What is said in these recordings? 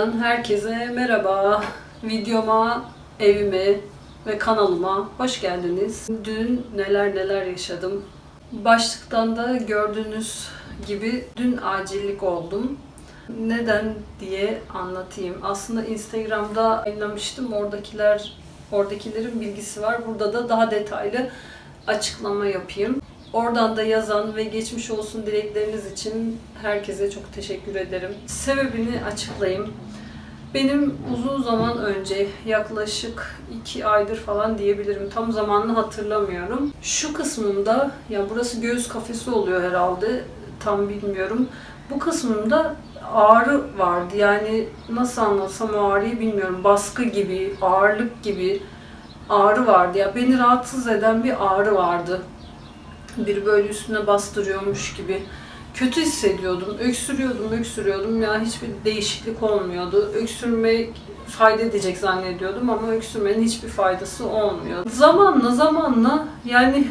Antalya'dan herkese merhaba. Videoma, evime ve kanalıma hoş geldiniz. Dün neler neler yaşadım. Başlıktan da gördüğünüz gibi dün acillik oldum. Neden diye anlatayım. Aslında Instagram'da yayınlamıştım. Oradakiler oradakilerin bilgisi var. Burada da daha detaylı açıklama yapayım. Oradan da yazan ve geçmiş olsun dilekleriniz için herkese çok teşekkür ederim. Sebebini açıklayayım. Benim uzun zaman önce yaklaşık iki aydır falan diyebilirim. Tam zamanını hatırlamıyorum. Şu kısmında, ya burası göğüs kafesi oluyor herhalde. Tam bilmiyorum. Bu kısmında ağrı vardı. Yani nasıl anlatsam ağrıyı bilmiyorum. Baskı gibi, ağırlık gibi ağrı vardı. Ya beni rahatsız eden bir ağrı vardı. Biri böyle üstüne bastırıyormuş gibi. Kötü hissediyordum. Öksürüyordum, öksürüyordum. Ya hiçbir değişiklik olmuyordu. Öksürmek fayda edecek zannediyordum ama öksürmenin hiçbir faydası olmuyor. Zamanla zamanla yani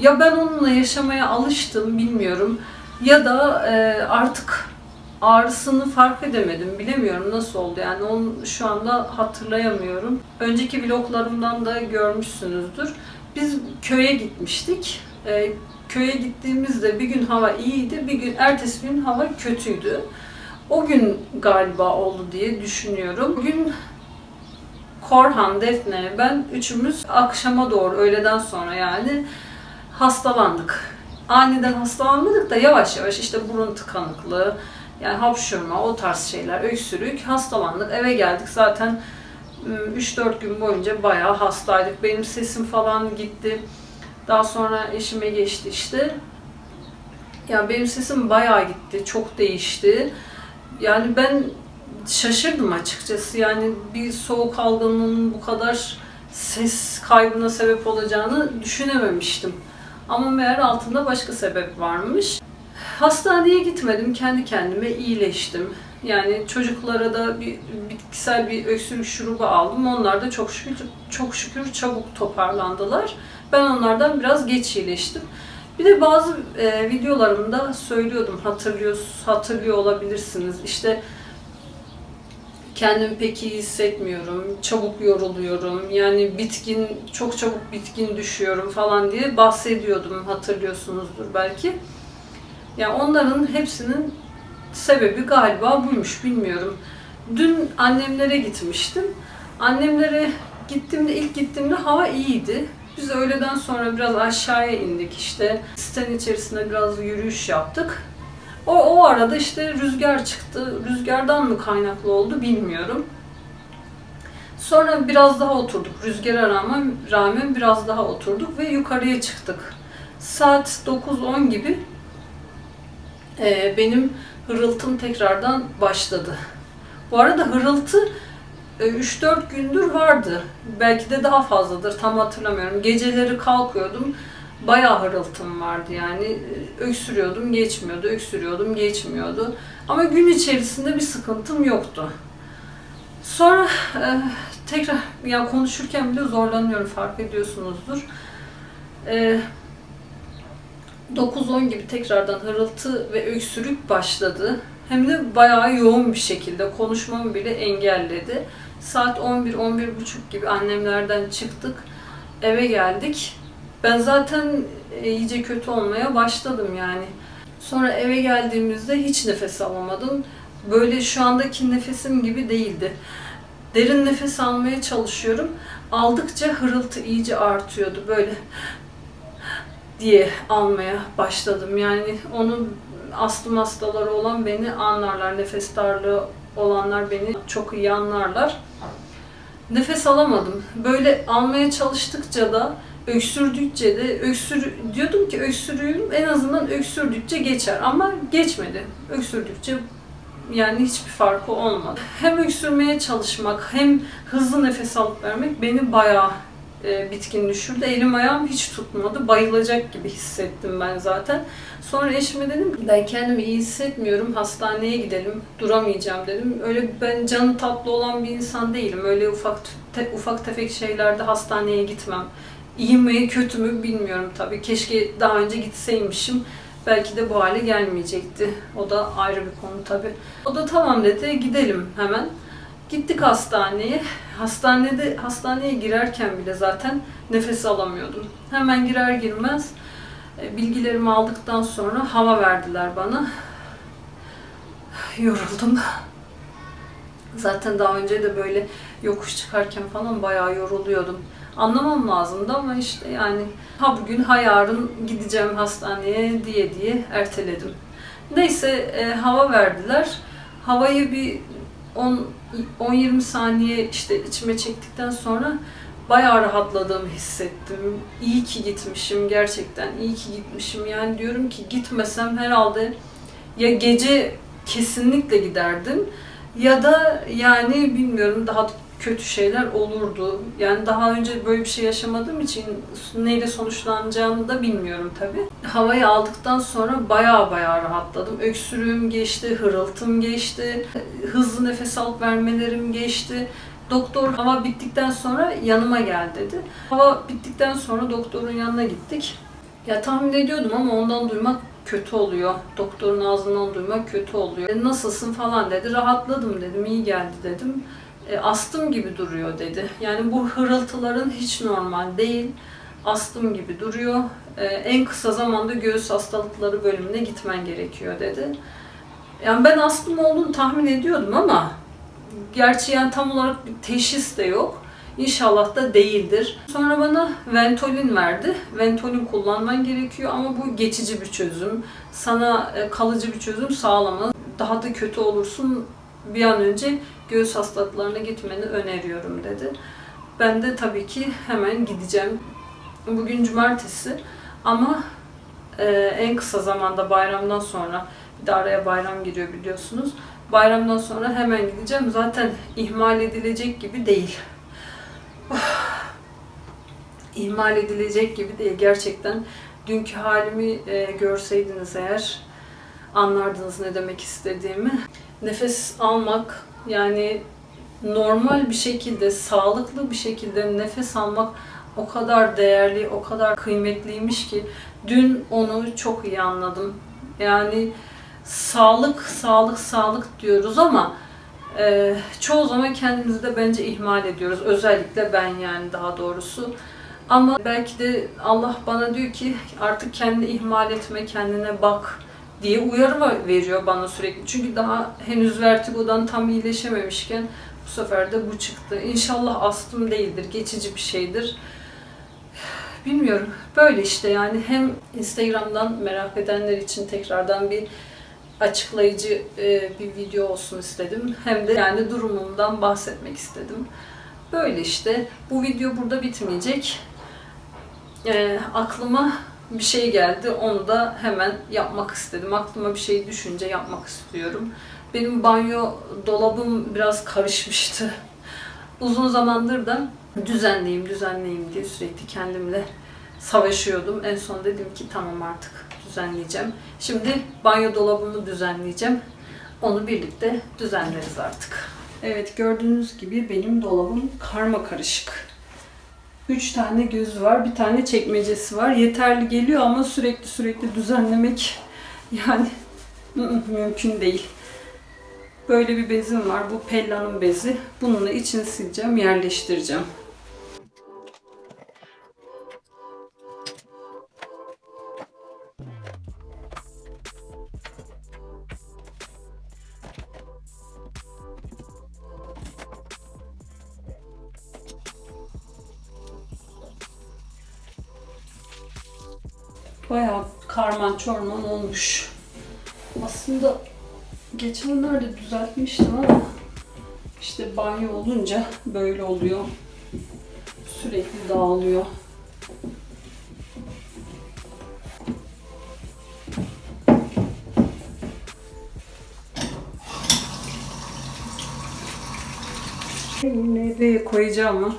ya ben onunla yaşamaya alıştım bilmiyorum ya da e, artık ağrısını fark edemedim. Bilemiyorum nasıl oldu yani onu şu anda hatırlayamıyorum. Önceki vloglarımdan da görmüşsünüzdür. Biz köye gitmiştik. E, köye gittiğimizde bir gün hava iyiydi, bir gün ertesi gün hava kötüydü. O gün galiba oldu diye düşünüyorum. Bugün Korhan, Defne, ben üçümüz akşama doğru, öğleden sonra yani hastalandık. Aniden hastalanmadık da yavaş yavaş işte burun tıkanıklığı, yani hapşırma, o tarz şeyler, öksürük, hastalandık. Eve geldik zaten 3-4 gün boyunca bayağı hastaydık. Benim sesim falan gitti. Daha sonra eşime geçti işte. Ya benim sesim bayağı gitti, çok değişti. Yani ben şaşırdım açıkçası. Yani bir soğuk algınlığının bu kadar ses kaybına sebep olacağını düşünememiştim. Ama meğer altında başka sebep varmış. Hastaneye gitmedim, kendi kendime iyileştim. Yani çocuklara da bir bitkisel bir öksürük şurubu aldım. Onlar da çok şükür çok şükür çabuk toparlandılar. Ben onlardan biraz geç iyileştim. Bir de bazı e, videolarımda söylüyordum, hatırlıyor, hatırlıyor olabilirsiniz. İşte kendimi pek iyi hissetmiyorum, çabuk yoruluyorum, yani bitkin, çok çabuk bitkin düşüyorum falan diye bahsediyordum, hatırlıyorsunuzdur belki. Yani onların hepsinin sebebi galiba buymuş, bilmiyorum. Dün annemlere gitmiştim. Annemlere gittiğimde, ilk gittiğimde hava iyiydi. Biz öğleden sonra biraz aşağıya indik işte. Sitenin içerisinde biraz yürüyüş yaptık. O, o arada işte rüzgar çıktı. Rüzgardan mı kaynaklı oldu bilmiyorum. Sonra biraz daha oturduk. Rüzgara rağmen, rağmen biraz daha oturduk ve yukarıya çıktık. Saat 9-10 gibi e, benim hırıltım tekrardan başladı. Bu arada hırıltı 3-4 gündür vardı. Belki de daha fazladır. Tam hatırlamıyorum. Geceleri kalkıyordum. Bayağı hırıltım vardı yani. Öksürüyordum, geçmiyordu. Öksürüyordum, geçmiyordu. Ama gün içerisinde bir sıkıntım yoktu. Sonra e, tekrar ya konuşurken bile zorlanıyorum fark ediyorsunuzdur. E, 9-10 gibi tekrardan hırıltı ve öksürük başladı. Hem de bayağı yoğun bir şekilde konuşmamı bile engelledi. Saat 11-11.30 gibi annemlerden çıktık. Eve geldik. Ben zaten e, iyice kötü olmaya başladım yani. Sonra eve geldiğimizde hiç nefes alamadım. Böyle şu andaki nefesim gibi değildi. Derin nefes almaya çalışıyorum. Aldıkça hırıltı iyice artıyordu. Böyle diye almaya başladım. Yani onun astım hastaları olan beni anlarlar. Nefes darlığı olanlar beni çok iyi anlarlar. Nefes alamadım. Böyle almaya çalıştıkça da öksürdükçe de öksür diyordum ki öksürüyorum en azından öksürdükçe geçer ama geçmedi. Öksürdükçe yani hiçbir farkı olmadı. Hem öksürmeye çalışmak hem hızlı nefes alıp vermek beni bayağı e, bitkin düşürdü. Elim ayağım hiç tutmadı. Bayılacak gibi hissettim ben zaten. Sonra eşime dedim ben kendimi iyi hissetmiyorum. Hastaneye gidelim. Duramayacağım dedim. Öyle ben canı tatlı olan bir insan değilim. Öyle ufak te, ufak tefek şeylerde hastaneye gitmem. İyi mi kötü mü bilmiyorum tabii. Keşke daha önce gitseymişim. belki de bu hale gelmeyecekti. O da ayrı bir konu tabii. O da tamam dedi gidelim hemen. Gittik hastaneye. Hastanede hastaneye girerken bile zaten nefes alamıyordum. Hemen girer girmez e, bilgilerimi aldıktan sonra hava verdiler bana. Yoruldum. Zaten daha önce de böyle yokuş çıkarken falan bayağı yoruluyordum. Anlamam lazımdı ama işte yani ha bugün ha yarın gideceğim hastaneye diye diye erteledim. Neyse e, hava verdiler. Havayı bir 10 10-20 saniye işte içime çektikten sonra bayağı rahatladığımı hissettim. İyi ki gitmişim gerçekten. iyi ki gitmişim. Yani diyorum ki gitmesem herhalde ya gece kesinlikle giderdim ya da yani bilmiyorum daha kötü şeyler olurdu. Yani daha önce böyle bir şey yaşamadığım için neyle sonuçlanacağını da bilmiyorum tabii. Havayı aldıktan sonra baya baya rahatladım. Öksürüğüm geçti, hırıltım geçti, hızlı nefes alıp vermelerim geçti. Doktor hava bittikten sonra yanıma gel dedi. Hava bittikten sonra doktorun yanına gittik. Ya tahmin ediyordum ama ondan duymak kötü oluyor. Doktorun ağzından duymak kötü oluyor. E, nasılsın falan dedi. Rahatladım dedim, iyi geldi dedim. E, astım gibi duruyor dedi. Yani bu hırıltıların hiç normal değil. Astım gibi duruyor. E, en kısa zamanda göğüs hastalıkları bölümüne gitmen gerekiyor dedi. Yani ben astım olduğunu tahmin ediyordum ama gerçi yani tam olarak bir teşhis de yok. İnşallah da değildir. Sonra bana Ventolin verdi. Ventolin kullanman gerekiyor ama bu geçici bir çözüm. Sana e, kalıcı bir çözüm sağlamaz. Daha da kötü olursun. Bir an önce göğüs hastalıklarına gitmeni öneriyorum dedi. Ben de tabii ki hemen gideceğim. Bugün cumartesi ama e, en kısa zamanda bayramdan sonra bir de araya bayram giriyor biliyorsunuz. Bayramdan sonra hemen gideceğim. Zaten ihmal edilecek gibi değil. ihmal edilecek gibi değil. Gerçekten dünkü halimi e, görseydiniz eğer anlardınız ne demek istediğimi. Nefes almak yani normal bir şekilde, sağlıklı bir şekilde nefes almak o kadar değerli, o kadar kıymetliymiş ki dün onu çok iyi anladım. Yani sağlık, sağlık, sağlık diyoruz ama e, çoğu zaman kendimizi de bence ihmal ediyoruz. Özellikle ben yani daha doğrusu. Ama belki de Allah bana diyor ki artık kendini ihmal etme, kendine bak diye uyarı veriyor bana sürekli. Çünkü daha henüz vertigodan tam iyileşememişken bu sefer de bu çıktı. İnşallah astım değildir, geçici bir şeydir. Bilmiyorum. Böyle işte yani hem Instagram'dan merak edenler için tekrardan bir açıklayıcı e, bir video olsun istedim. Hem de yani durumumdan bahsetmek istedim. Böyle işte. Bu video burada bitmeyecek. E, aklıma bir şey geldi. Onu da hemen yapmak istedim. Aklıma bir şey düşünce yapmak istiyorum. Benim banyo dolabım biraz karışmıştı. Uzun zamandır da düzenleyeyim, düzenleyeyim diye sürekli kendimle savaşıyordum. En son dedim ki tamam artık düzenleyeceğim. Şimdi banyo dolabımı düzenleyeceğim. Onu birlikte düzenleriz artık. Evet gördüğünüz gibi benim dolabım karma karışık. 3 tane gözü var, bir tane çekmecesi var. Yeterli geliyor ama sürekli sürekli düzenlemek yani mümkün değil. Böyle bir bezim var. Bu Pella'nın bezi. Bununla içini sileceğim, yerleştireceğim. Bayağı karman çorman olmuş. Aslında geçenlerde düzeltmiştim ama işte banyo olunca böyle oluyor. Sürekli dağılıyor. Nereye koyacağımı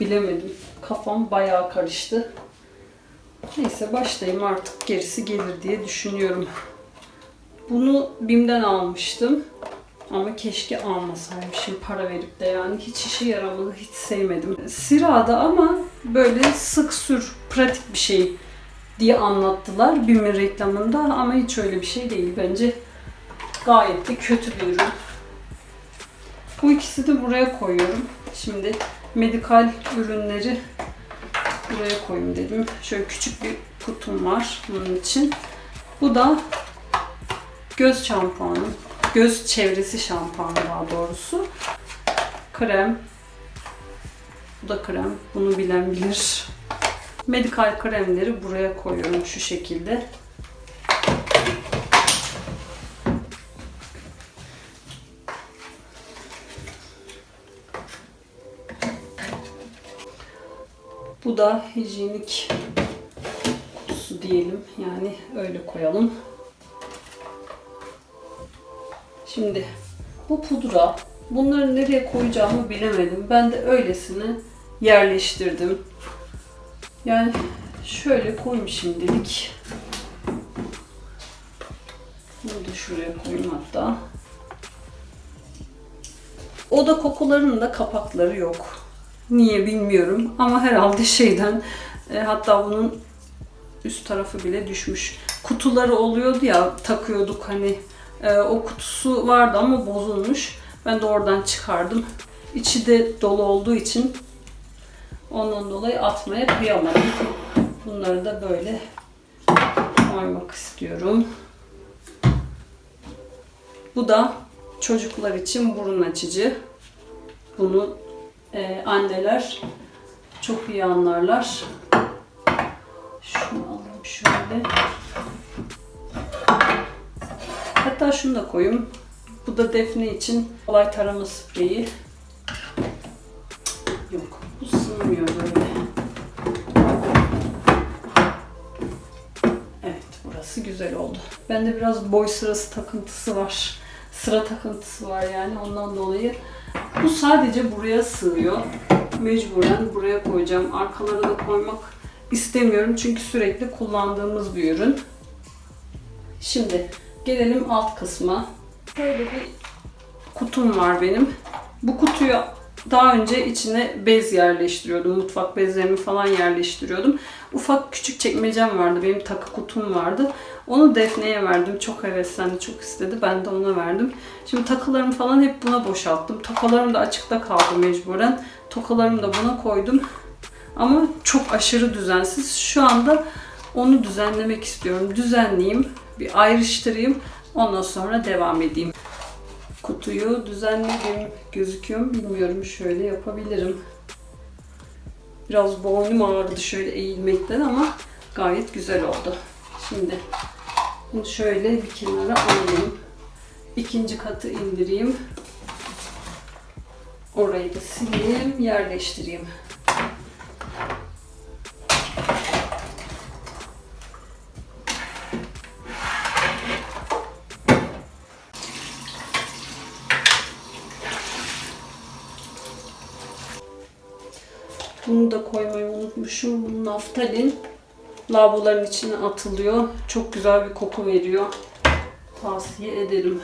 bilemedim. Kafam bayağı karıştı. Neyse başlayayım artık gerisi gelir diye düşünüyorum. Bunu BİM'den almıştım. Ama keşke almasaymışım para verip de yani hiç işe yaramadı, hiç sevmedim. Sirada ama böyle sık sür, pratik bir şey diye anlattılar BİM'in reklamında ama hiç öyle bir şey değil bence. Gayet de kötü bir ürün. Bu ikisi de buraya koyuyorum. Şimdi medikal ürünleri buraya koyayım dedim. Şöyle küçük bir kutum var bunun için. Bu da göz şampuanı. Göz çevresi şampuanı daha doğrusu. Krem. Bu da krem. Bunu bilen bilir. Medikal kremleri buraya koyuyorum şu şekilde. Bu da hijyenik diyelim. Yani öyle koyalım. Şimdi bu pudra bunları nereye koyacağımı bilemedim. Ben de öylesine yerleştirdim. Yani şöyle koyayım şimdilik. Bunu da şuraya koyayım hatta. Oda kokularının da kapakları yok. Niye bilmiyorum ama herhalde şeyden e, hatta bunun üst tarafı bile düşmüş. Kutuları oluyordu ya takıyorduk hani e, o kutusu vardı ama bozulmuş. Ben de oradan çıkardım. İçi de dolu olduğu için ondan dolayı atmaya kıyamadım. Bunları da böyle koymak istiyorum. Bu da çocuklar için burun açıcı. Bunu e, anneler çok iyi anlarlar. Şunu alayım şöyle. Hatta şunu da koyayım. Bu da defne için kolay tarama spreyi. Yok, bu sığmıyor böyle. Evet, burası güzel oldu. Bende biraz boy sırası takıntısı var. Sıra takıntısı var yani ondan dolayı. Bu sadece buraya sığıyor. Mecburen buraya koyacağım. Arkalara da koymak istemiyorum çünkü sürekli kullandığımız bir ürün. Şimdi gelelim alt kısma. Böyle bir kutum var benim. Bu kutuyu daha önce içine bez yerleştiriyordum. Mutfak bezlerimi falan yerleştiriyordum. Ufak küçük çekmecem vardı. Benim takı kutum vardı. Onu Defne'ye verdim. Çok heveslendi, çok istedi. Ben de ona verdim. Şimdi takılarımı falan hep buna boşalttım. Tokalarım da açıkta kaldı mecburen. Tokalarımı da buna koydum. Ama çok aşırı düzensiz. Şu anda onu düzenlemek istiyorum. Düzenleyeyim, bir ayrıştırayım. Ondan sonra devam edeyim. Kutuyu düzenledim. Gözüküyor mu bilmiyorum. Şöyle yapabilirim. Biraz boynum ağrıdı şöyle eğilmekten ama gayet güzel oldu. Şimdi bunu şöyle bir kenara alayım. İkinci katı indireyim. Orayı da sileyim, yerleştireyim. Naftalin lavaboların içine atılıyor. Çok güzel bir koku veriyor. Tavsiye ederim.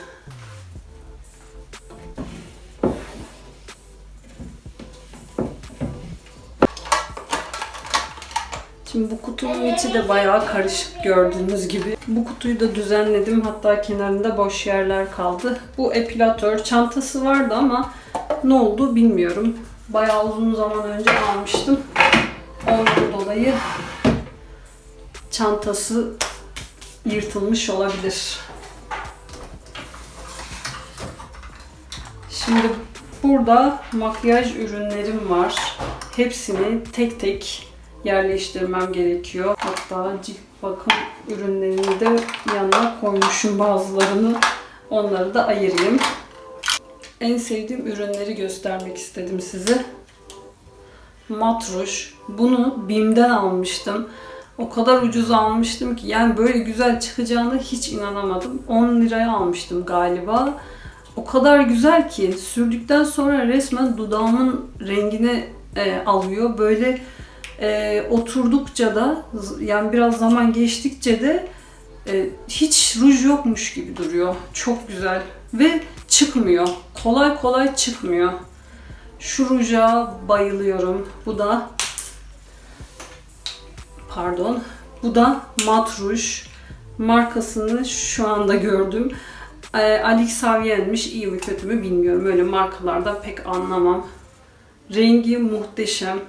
Şimdi bu kutunun içi de bayağı karışık gördüğünüz gibi. Bu kutuyu da düzenledim. Hatta kenarında boş yerler kaldı. Bu epilatör çantası vardı ama ne oldu bilmiyorum. Bayağı uzun zaman önce almıştım. Ondan dolayı çantası yırtılmış olabilir. Şimdi burada makyaj ürünlerim var. Hepsini tek tek yerleştirmem gerekiyor. Hatta cilt bakım ürünlerini de yanına koymuşum bazılarını. Onları da ayırayım. En sevdiğim ürünleri göstermek istedim size. Mat. Bunu BİM'den almıştım. O kadar ucuz almıştım ki yani böyle güzel çıkacağına hiç inanamadım. 10 liraya almıştım galiba. O kadar güzel ki sürdükten sonra resmen dudağımın rengini e, alıyor. Böyle e, oturdukça da yani biraz zaman geçtikçe de e, hiç ruj yokmuş gibi duruyor. Çok güzel ve çıkmıyor. Kolay kolay çıkmıyor. Şu ruja bayılıyorum. Bu da pardon. Bu da mat ruj. Markasını şu anda gördüm. Ee, Alex Savien'miş. İyi mi kötü mü bilmiyorum. Öyle markalarda pek anlamam. Rengi muhteşem.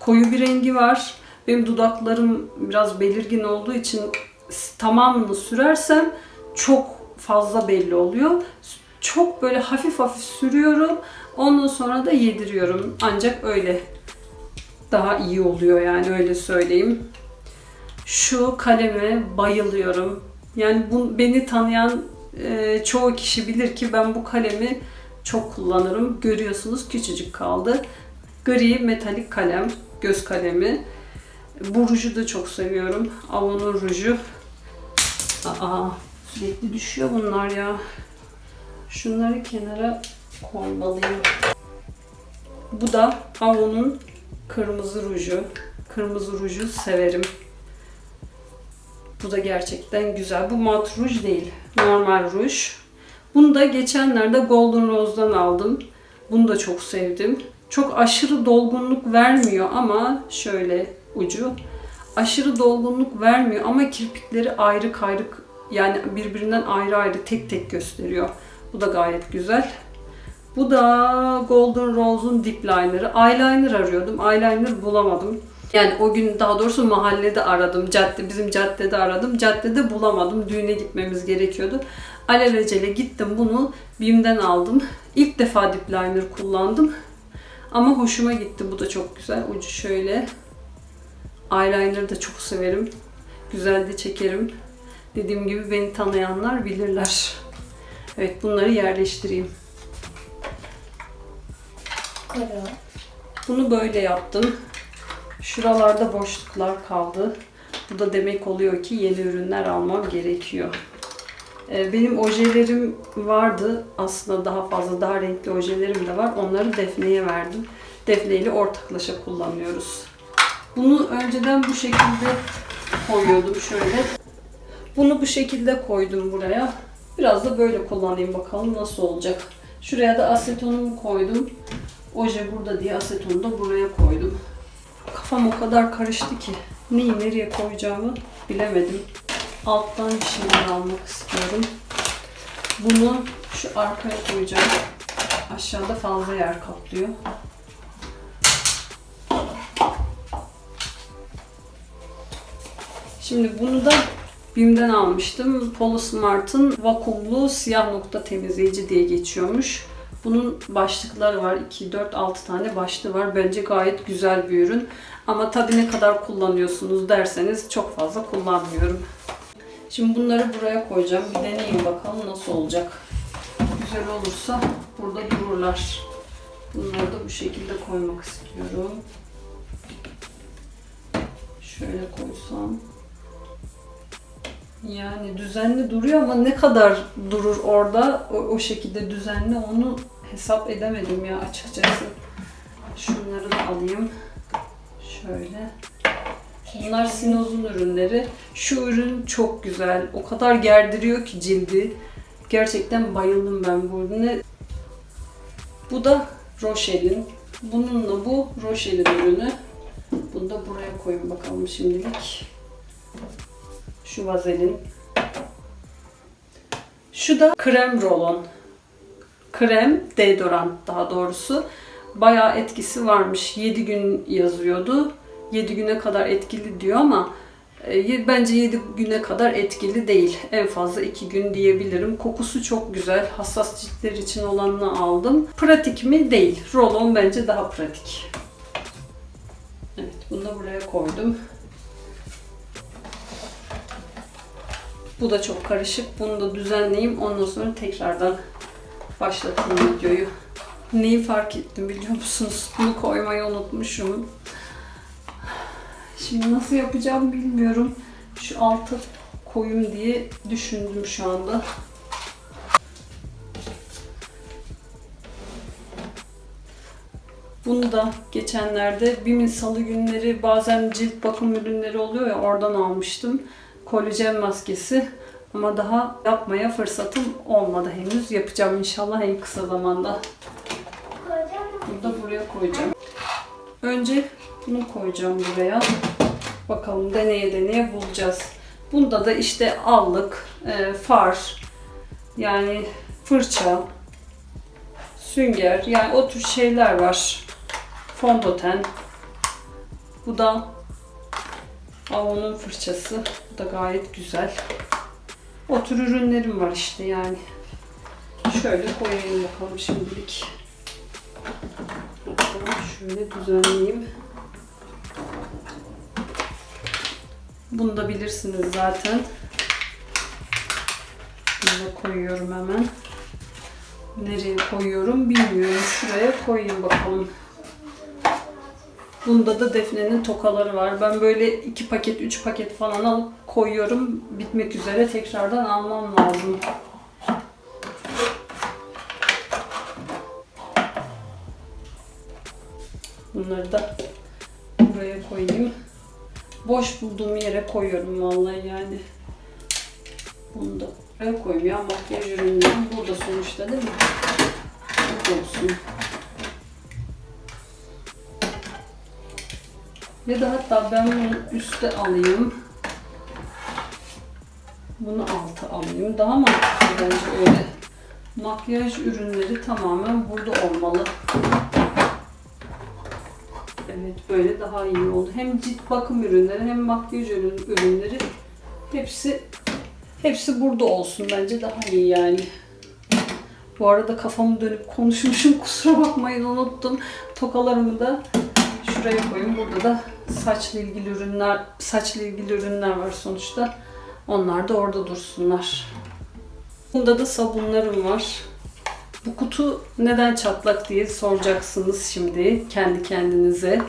Koyu bir rengi var. Benim dudaklarım biraz belirgin olduğu için tamamını sürersem çok fazla belli oluyor. Çok böyle hafif hafif sürüyorum. Ondan sonra da yediriyorum. Ancak öyle daha iyi oluyor yani öyle söyleyeyim. Şu kaleme bayılıyorum. Yani bu beni tanıyan e, çoğu kişi bilir ki ben bu kalemi çok kullanırım. Görüyorsunuz küçücük kaldı. Gri metalik kalem, göz kalemi. Bu ruju da çok seviyorum. Avon'un ruju. Aa, sürekli düşüyor bunlar ya. Şunları kenara koymalıyım. Bu da Avon'un kırmızı ruju. Kırmızı ruju severim. Bu da gerçekten güzel. Bu mat ruj değil. Normal ruj. Bunu da geçenlerde Golden Rose'dan aldım. Bunu da çok sevdim. Çok aşırı dolgunluk vermiyor ama şöyle ucu. Aşırı dolgunluk vermiyor ama kirpikleri ayrı kayrık yani birbirinden ayrı ayrı tek tek gösteriyor. Bu da gayet güzel. Bu da Golden Rose'un dip liner'ı. Eyeliner arıyordum. Eyeliner bulamadım. Yani o gün daha doğrusu mahallede aradım. Cadde bizim caddede aradım. Caddede bulamadım. Düğüne gitmemiz gerekiyordu. Alelacele gittim bunu BİM'den aldım. İlk defa dip liner kullandım. Ama hoşuma gitti. Bu da çok güzel. Ucu şöyle. Eyeliner da çok severim. Güzel de çekerim. Dediğim gibi beni tanıyanlar bilirler. Evet bunları yerleştireyim. Kara. Bunu böyle yaptım. Şuralarda boşluklar kaldı. Bu da demek oluyor ki yeni ürünler almam gerekiyor. Ee, Benim ojelerim vardı. Aslında daha fazla, daha renkli ojelerim de var. Onları Defne'ye verdim. Defne ile ortaklaşa kullanıyoruz. Bunu önceden bu şekilde koyuyordum şöyle. Bunu bu şekilde koydum buraya. Biraz da böyle kullanayım bakalım nasıl olacak. Şuraya da asetonumu koydum. Oje burada diye asetonu da buraya koydum. Kafam o kadar karıştı ki neyi nereye koyacağımı bilemedim. Alttan bir şeyler almak istiyorum. Bunu şu arkaya koyacağım. Aşağıda fazla yer kaplıyor. Şimdi bunu da BİM'den almıştım. Polo Smart'ın vakumlu siyah nokta temizleyici diye geçiyormuş. Bunun başlıkları var. 2, 4, 6 tane başlığı var. Bence gayet güzel bir ürün. Ama tabii ne kadar kullanıyorsunuz derseniz çok fazla kullanmıyorum. Şimdi bunları buraya koyacağım. Bir deneyeyim bakalım nasıl olacak. Güzel olursa burada dururlar. Bunları da bu şekilde koymak istiyorum. Şöyle koysam. Yani düzenli duruyor ama ne kadar durur orada o, o şekilde düzenli onu hesap edemedim ya açıkçası. Şunları da alayım. Şöyle. Bunlar Sinoz'un ürünleri. Şu ürün çok güzel. O kadar gerdiriyor ki cildi. Gerçekten bayıldım ben bu ürüne. Bu da Rochel'in. Bununla bu Rochel'in ürünü. Bunu da buraya koyun bakalım şimdilik. Şu vazelin. Şu da krem rolon. Krem, deodorant daha doğrusu. Bayağı etkisi varmış. 7 gün yazıyordu. 7 güne kadar etkili diyor ama e, bence 7 güne kadar etkili değil. En fazla 2 gün diyebilirim. Kokusu çok güzel. Hassas ciltler için olanını aldım. Pratik mi? Değil. Rolon bence daha pratik. Evet, bunu da buraya koydum. Bu da çok karışık. Bunu da düzenleyeyim. Ondan sonra tekrardan başlatayım videoyu. Neyi fark ettim biliyor musunuz? Bunu koymayı unutmuşum. Şimdi nasıl yapacağım bilmiyorum. Şu altı koyayım diye düşündüm şu anda. Bunu da geçenlerde BİM'in salı günleri bazen cilt bakım ürünleri oluyor ya oradan almıştım. Kolajen maskesi. Ama daha yapmaya fırsatım olmadı henüz. Yapacağım inşallah en kısa zamanda. Koyacağım mı? Bunu da buraya koyacağım. Önce bunu koyacağım buraya. Bakalım deneye deneye bulacağız. Bunda da işte allık, e, far, yani fırça, sünger yani o tür şeyler var. Fondöten. Bu da Avon'un fırçası. Bu da gayet güzel. O ürünlerim var işte yani. Şöyle koyayım bakalım şimdilik. Şöyle düzenleyeyim. Bunu da bilirsiniz zaten. Bunu da koyuyorum hemen. Nereye koyuyorum bilmiyorum. Şuraya koyayım bakalım. Bunda da Defne'nin tokaları var. Ben böyle iki paket, üç paket falan alıp koyuyorum. Bitmek üzere tekrardan almam lazım. Bunları da buraya koyayım. Boş bulduğum yere koyuyorum vallahi yani. Bunu da buraya koyayım ya makyaj ürünleri burada sonuçta değil mi? Burada olsun. Ya da hatta ben bunu üste alayım. Bunu alta alayım. Daha mantıklı bence öyle. Makyaj ürünleri tamamen burada olmalı. Evet böyle daha iyi oldu. Hem cilt bakım ürünleri hem makyaj ürün, ürünleri hepsi hepsi burada olsun bence daha iyi yani. Bu arada kafamı dönüp konuşmuşum kusura bakmayın unuttum. Tokalarımı da şuraya koyayım. Burada da saçla ilgili ürünler saçla ilgili ürünler var sonuçta. Onlar da orada dursunlar. Bunda da sabunlarım var. Bu kutu neden çatlak diye soracaksınız şimdi kendi kendinize.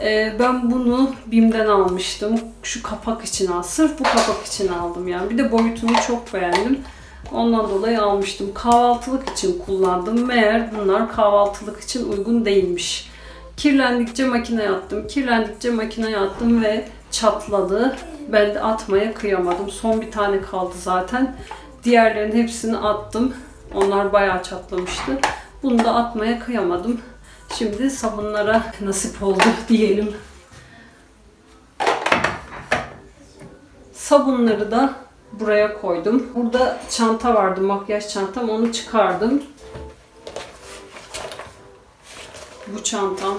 Ee, ben bunu BİM'den almıştım. Şu kapak için al. Sırf bu kapak için aldım yani. Bir de boyutunu çok beğendim. Ondan dolayı almıştım. Kahvaltılık için kullandım. Meğer bunlar kahvaltılık için uygun değilmiş. Kirlendikçe makineye attım. Kirlendikçe makineye attım ve çatladı. Ben de atmaya kıyamadım. Son bir tane kaldı zaten. Diğerlerinin hepsini attım. Onlar bayağı çatlamıştı. Bunu da atmaya kıyamadım. Şimdi sabunlara nasip oldu diyelim. Sabunları da buraya koydum. Burada çanta vardı, makyaj çantam. Onu çıkardım. Bu çantam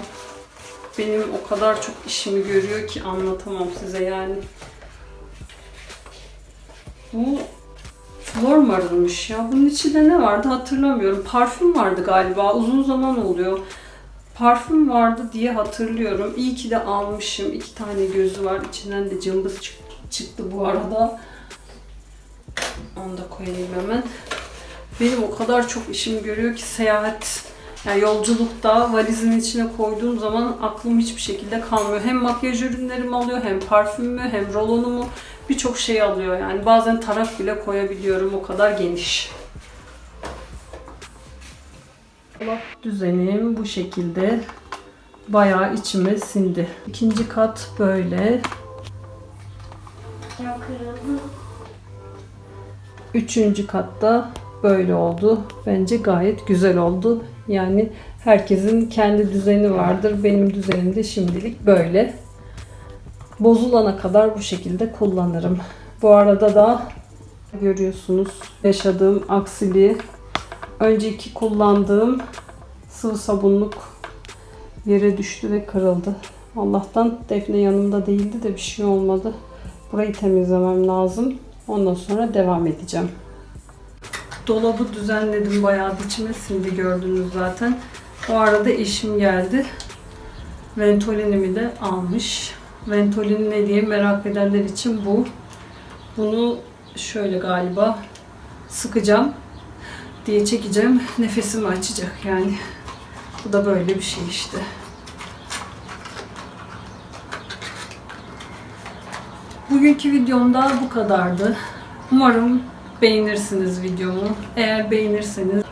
benim o kadar çok işimi görüyor ki anlatamam size yani. Bu Flormar'ınmış ya. Bunun içinde ne vardı hatırlamıyorum. Parfüm vardı galiba. Uzun zaman oluyor. Parfüm vardı diye hatırlıyorum. İyi ki de almışım. İki tane gözü var. İçinden de cımbız çık- çıktı bu arada. Onu da koyayım hemen. Benim o kadar çok işim görüyor ki seyahat yani yolculukta valizin içine koyduğum zaman aklım hiçbir şekilde kalmıyor. Hem makyaj ürünlerimi alıyor, hem parfümümü, hem rolonumu birçok şey alıyor. Yani bazen tarak bile koyabiliyorum. O kadar geniş. Dolap düzenim bu şekilde. Bayağı içime sindi. İkinci kat böyle. Üçüncü katta böyle oldu. Bence gayet güzel oldu. Yani herkesin kendi düzeni vardır. Benim düzenim de şimdilik böyle. Bozulana kadar bu şekilde kullanırım. Bu arada da görüyorsunuz yaşadığım aksiliği. Önceki kullandığım sıvı sabunluk yere düştü ve kırıldı. Allah'tan Defne yanımda değildi de bir şey olmadı. Burayı temizlemem lazım. Ondan sonra devam edeceğim. Dolabı düzenledim bayağı içime sindi gördünüz zaten. O arada eşim geldi. Ventolinimi de almış. Ventolin ne diye merak edenler için bu. Bunu şöyle galiba sıkacağım diye çekeceğim. Nefesimi açacak yani. Bu da böyle bir şey işte. Bugünkü videomda bu kadardı. Umarım beğenirsiniz videomu. Eğer beğenirseniz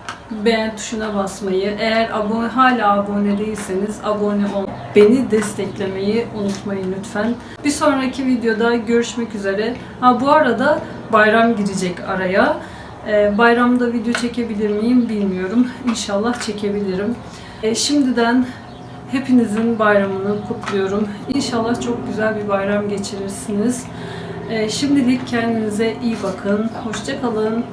beğen tuşuna basmayı, eğer abone hala abone değilseniz abone ol. Beni desteklemeyi unutmayın lütfen. Bir sonraki videoda görüşmek üzere. Ha bu arada bayram girecek araya. Ee, bayramda video çekebilir miyim bilmiyorum. İnşallah çekebilirim. Ee, şimdiden Hepinizin bayramını kutluyorum. İnşallah çok güzel bir bayram geçirirsiniz. Ee, şimdilik kendinize iyi bakın. Hoşçakalın.